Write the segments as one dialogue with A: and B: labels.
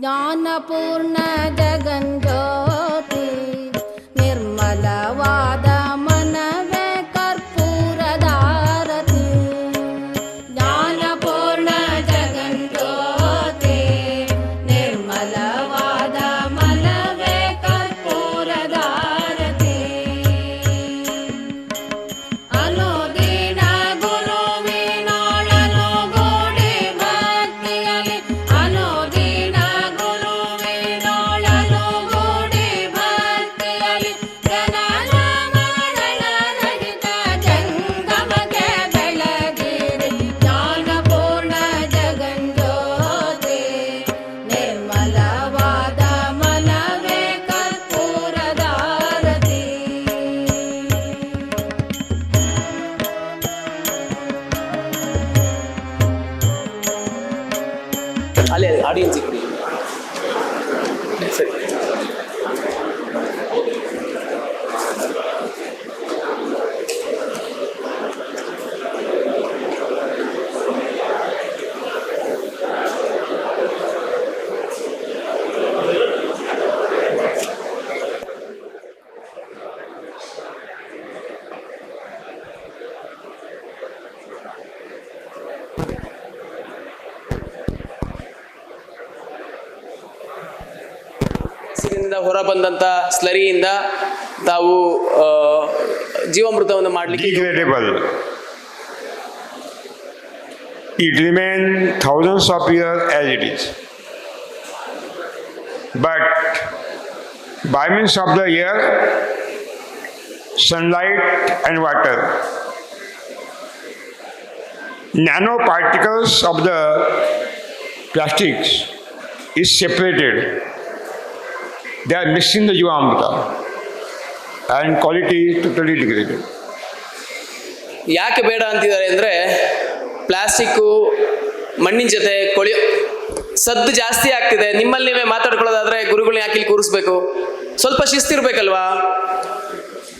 A: ஞான
B: ಅಲ್ಲಿ ಹಸಿರಿನಿಂದ ಹೊರ ಬಂದಂತ ಸ್ಲರಿಯಿಂದ ತಾವು ಜೀವಾಮೃತವನ್ನು ಮಾಡಲಿಕ್ಕೆ.
C: It remains thousands of years as it is. But by means of the air, sunlight, and water, nanoparticles of the plastics is separated. They are mixing the Jivamrita and quality is totally degraded.
B: ಯಾಕೆ ಬೇಡ ಅಂತಿದ್ದಾರೆ ಅಂದರೆ plastic ಮಣ್ಣಿನ ಜೊತೆ ಕೊಳೆಯೋ ಸದ್ದು ಜಾಸ್ತಿ ಆಗ್ತಿದೆ. ನಿಮ್ಮಲ್ಲಿ ನೀವೇ ಮಾತಾಡ್ಕೊಳ್ಳೋದಾದ್ರೆ ಗುರುಗಳನ್ನ ಇಲ್ಲಿ ಕೂರಿಸ್ಬೇಕು? ಸ್ವಲ್ಪ ಶಿಸ್ತಿರ್ಬೇಕಲ್ವಾ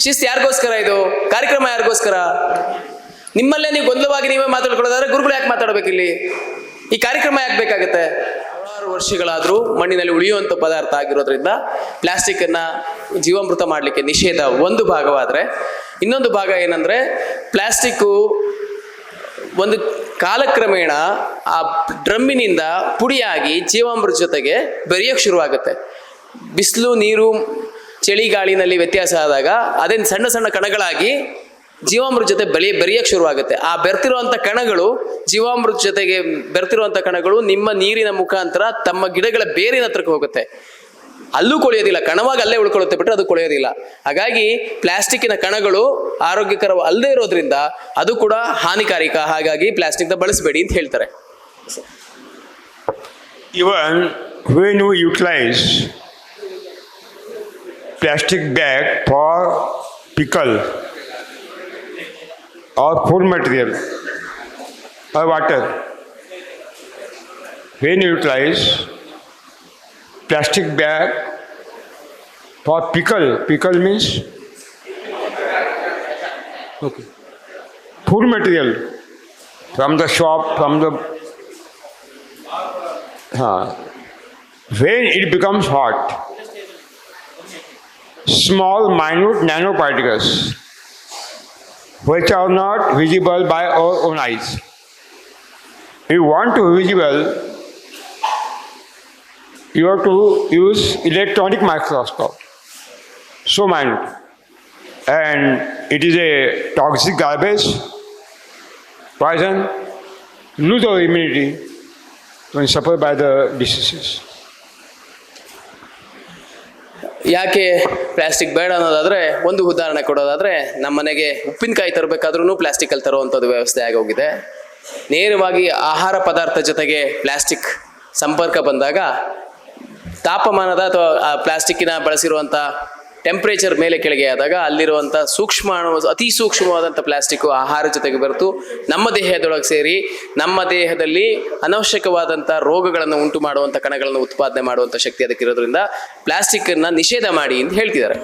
B: ಶಿಸ್ತು ಯಾರಿಗೋಸ್ಕರ ಇದು? ಕಾರ್ಯಕ್ರಮ ಯಾರಿಗೋಸ್ಕರ? ನಿಮ್ಮಲ್ಲೇ ನೀವು ಗೊಂದಲವಾಗಿ ನೀವೇ ಮಾತಾಡ್ಕೊಳ್ಳೋದಾದ್ರೆ ಗುರುಗಳು ಯಾಕೆ ಮಾತಾಡ್ಬೇಕು ಇಲ್ಲಿ? ಈ ಕಾರ್ಯಕ್ರಮ ಯಾಕೆ ಬೇಕಾಗುತ್ತೆ? ಸಾವಿರಾರು ವರ್ಷಗಳಾದರೂ ಮಣ್ಣಿನಲ್ಲಿ ಉಳಿಯುವಂಥ ಪದಾರ್ಥ ಆಗಿರೋದ್ರಿಂದ ಪ್ಲಾಸ್ಟಿಕ್ ಅನ್ನ ಜೀವಾಮೃತ ಮಾಡಲಿಕ್ಕೆ ನಿಷೇಧ ಒಂದು ಭಾಗವಾದರೆ, ಇನ್ನೊಂದು ಭಾಗ ಏನಂದ್ರೆ ಪ್ಲಾಸ್ಟಿಕ್ಕು ಒಂದು ಕಾಲಕ್ರಮೇಣ ಆ ಡ್ರಮ್ಮಿನಿಂದ ಪುಡಿಯಾಗಿ ಜೀವಾಮೃತ ಜೊತೆಗೆ ಬೆರೆಯೋಕ್ಕೆ ಶುರುವಾಗುತ್ತೆ. ಬಿಸಿಲು, ನೀರು, ಚಳಿಗಾಳಿನಲ್ಲಿ ವ್ಯತ್ಯಾಸ ಆದಾಗ ಅದೇ ಸಣ್ಣ ಸಣ್ಣ ಕಣಗಳಾಗಿ ಜೀವಾಮೃತ ಜೊತೆ ಬೆಳೆ ಬೆರೆಯಕ್ಕೆ ಶುರುವಾಗುತ್ತೆ. ಆ ಬೆರ್ತಿರುವಂತ ಕಣಗಳು, ಜೀವಾಮೃತ ಜೊತೆಗೆ ಬೆರ್ತಿರುವಂತ ಕಣಗಳು ನಿಮ್ಮ ನೀರಿನ ಮುಖಾಂತರ ತಮ್ಮ ಗಿಡಗಳ ಬೇರಿನ ಹತ್ರಕ್ಕೆ ಹೋಗುತ್ತೆ. ಅಲ್ಲೂ ಕೊಳೆಯೋದಿಲ್ಲ, ಕಣವಾಗಿ ಅಲ್ಲೇ ಉಳ್ಕೊಳ್ಳುತ್ತೆ ಬಿಟ್ಟರೆ ಅದು ಕೊಳೆಯೋದಿಲ್ಲ. ಹಾಗಾಗಿ ಪ್ಲಾಸ್ಟಿಕ್ಕಿನ ಕಣಗಳು ಆರೋಗ್ಯಕರ ಅಲ್ಲದೆ ಇರೋದ್ರಿಂದ ಅದು ಕೂಡ ಹಾನಿಕಾರಕ. ಹಾಗಾಗಿ ಪ್ಲಾಸ್ಟಿಕ್ನ ಬಳಸಬೇಡಿ ಅಂತ ಹೇಳ್ತಾರೆ.
C: Even when you utilize plastic bag for pickle और फ़ूड मटेरियल और water. When utilise plastic bag for pickle pickle means okay food material from the shop from the हाँ। When it becomes hot small minute nano particles which are not visible by our own eyes. You want to be visible, you have to use electronic microscope, so minute. And it is a toxic garbage, poison, lose our immunity when suffered by the diseases.
B: ಯಾಕೆ plastic ಬೇಡ ಅನ್ನೋದಾದ್ರೆ, ಒಂದು ಉದಾಹರಣೆ ಕೊಡೋದಾದ್ರೆ ನಮ್ಮ ಮನೆಗೆ ಉಪ್ಪಿನಕಾಯಿ ತರಬೇಕಾದ್ರೂ ಪ್ಲಾಸ್ಟಿಕಲ್ಲಿ ತರುವಂಥದ್ದು ವ್ಯವಸ್ಥೆ ಆಗೋಗಿದೆ. ನೇರವಾಗಿ ಆಹಾರ ಪದಾರ್ಥ ಜೊತೆಗೆ ಪ್ಲಾಸ್ಟಿಕ್ ಸಂಪರ್ಕ ಬಂದಾಗ, ತಾಪಮಾನದ ಅಥವಾ ಪ್ಲಾಸ್ಟಿಕ್ಕಿನ ಬಳಸಿರುವಂಥ ಟೆಂಪ್ರೇಚರ್ ಮೇಲೆ ಕೆಳಗೆ ಆದಾಗ ಅಲ್ಲಿರುವಂಥ ಸೂಕ್ಷ್ಮ ಅತಿ ಸೂಕ್ಷ್ಮವಾದಂಥ ಪ್ಲಾಸ್ಟಿಕ್ಕು ಆಹಾರ ಜೊತೆಗೆ ಬರ್ತು ನಮ್ಮ ದೇಹದೊಳಗೆ ಸೇರಿ ನಮ್ಮ ದೇಹದಲ್ಲಿ ಅನವಶ್ಯಕವಾದಂಥ ರೋಗಗಳನ್ನು ಉಂಟು ಮಾಡುವಂಥ ಕಣಗಳನ್ನು ಉತ್ಪಾದನೆ ಮಾಡುವಂಥ ಶಕ್ತಿ ಅದಕ್ಕಿರೋದ್ರಿಂದ ಪ್ಲಾಸ್ಟಿಕ್ಕನ್ನು ನಿಷೇಧ ಮಾಡಿ ಅಂತ ಹೇಳ್ತಿದ್ದಾರೆ.